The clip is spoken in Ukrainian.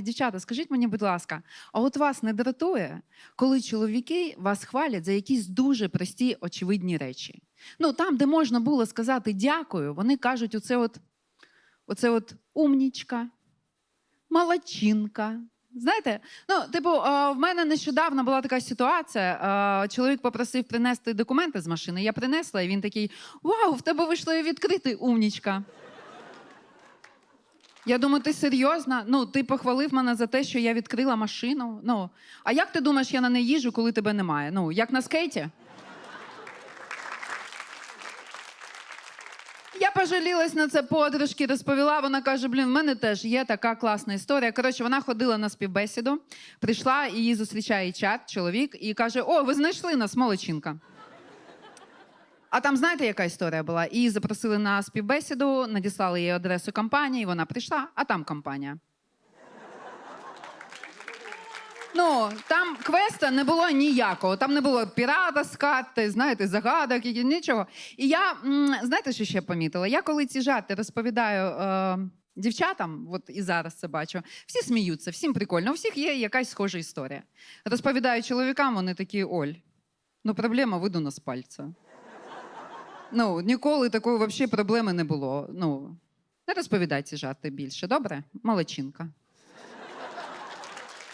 Дівчата, скажіть мені, будь ласка, а от вас не дратує, коли чоловіки вас хвалять за якісь дуже прості, очевидні речі? Ну, там, де можна було сказати дякую, вони кажуть, оце от, оце от умнічка, молодчинка. Знаєте, ну, типу, в мене нещодавно була така ситуація. Чоловік попросив принести документи з машини. Я принесла, і він такий: Вау, в тебе вийшло відкрити умнічка. Я думаю, ти серйозно? Ну, ти похвалив мене за те, що я відкрила машину. Ну, а як ти думаєш, я на неї їжджу, коли тебе немає? Ну, як на скейті? Я пожалілась на це подружки, розповіла. Вона каже: блін, в мене теж є така класна історія. Коротше, вона ходила на співбесіду, прийшла її зустрічає чат, чоловік, і каже: О, ви знайшли нас, молодчинка. А там знаєте, яка історія була? Її запросили на співбесіду, надіслали їй адресу компанії, вона прийшла, а там компанія. Ну, там квеста не було ніякого. Там не було пірата з карти, знаєте, загадок, нічого. І я, знаєте, що ще помітила? Я коли ці жарти розповідаю е, дівчатам, от і зараз це бачу, всі сміються, всім прикольно, у всіх є якась схожа історія. Розповідаю чоловікам, вони такі: Оль, ну проблема видуна з пальця. Ну, ніколи такої взагалі проблеми не було. Ну, не розповідай жарти більше, добре? Молодчинка.